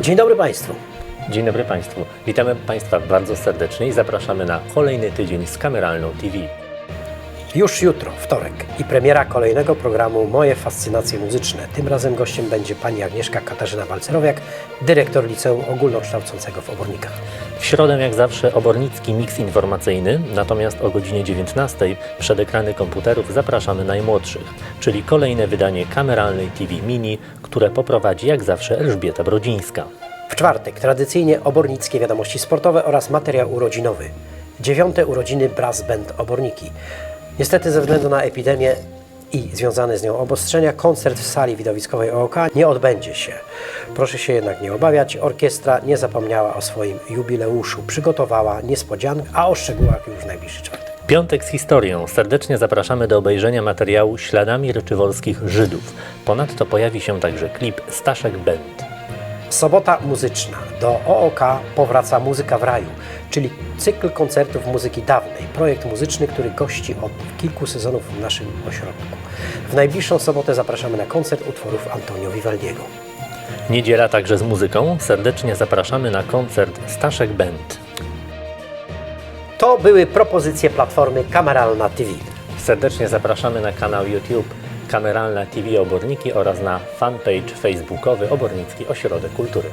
Dzień dobry Państwu. Dzień dobry Państwu. Witamy Państwa bardzo serdecznie i zapraszamy na kolejny tydzień z kameralną TV. Już jutro, wtorek i premiera kolejnego programu Moje Fascynacje Muzyczne. Tym razem gościem będzie pani Agnieszka Katarzyna Balcerowiak, dyrektor Liceum Ogólnokształcącego w Obornikach. W środę jak zawsze obornicki miks informacyjny, natomiast o godzinie 19 przed ekrany komputerów zapraszamy najmłodszych, czyli kolejne wydanie Kameralnej TV Mini, które poprowadzi jak zawsze Elżbieta Brodzińska. W czwartek tradycyjnie obornickie wiadomości sportowe oraz materiał urodzinowy. Dziewiąte urodziny Brass Band Oborniki. Niestety ze względu na epidemię i związane z nią obostrzenia, koncert w sali widowiskowej OOK nie odbędzie się. Proszę się jednak nie obawiać, orkiestra nie zapomniała o swoim jubileuszu, przygotowała niespodziankę, a o szczegółach już w najbliższy czwartek. Piątek z historią. Serdecznie zapraszamy do obejrzenia materiału Śladami ryczywolskich Żydów. Ponadto pojawi się także klip Staszek Band. Sobota muzyczna. Do OOK powraca Muzyka w Raju, czyli cykl koncertów muzyki dawnej. Projekt muzyczny, który gości od kilku sezonów w naszym ośrodku. W najbliższą sobotę zapraszamy na koncert utworów Antonio Vivaldiego. Niedziela także z muzyką. Serdecznie zapraszamy na koncert Staszek Band. To były propozycje platformy Kameralna TV. Serdecznie zapraszamy na kanał YouTube Kameralna TV Oborniki oraz na fanpage facebookowy Obornicki Ośrodek Kultury.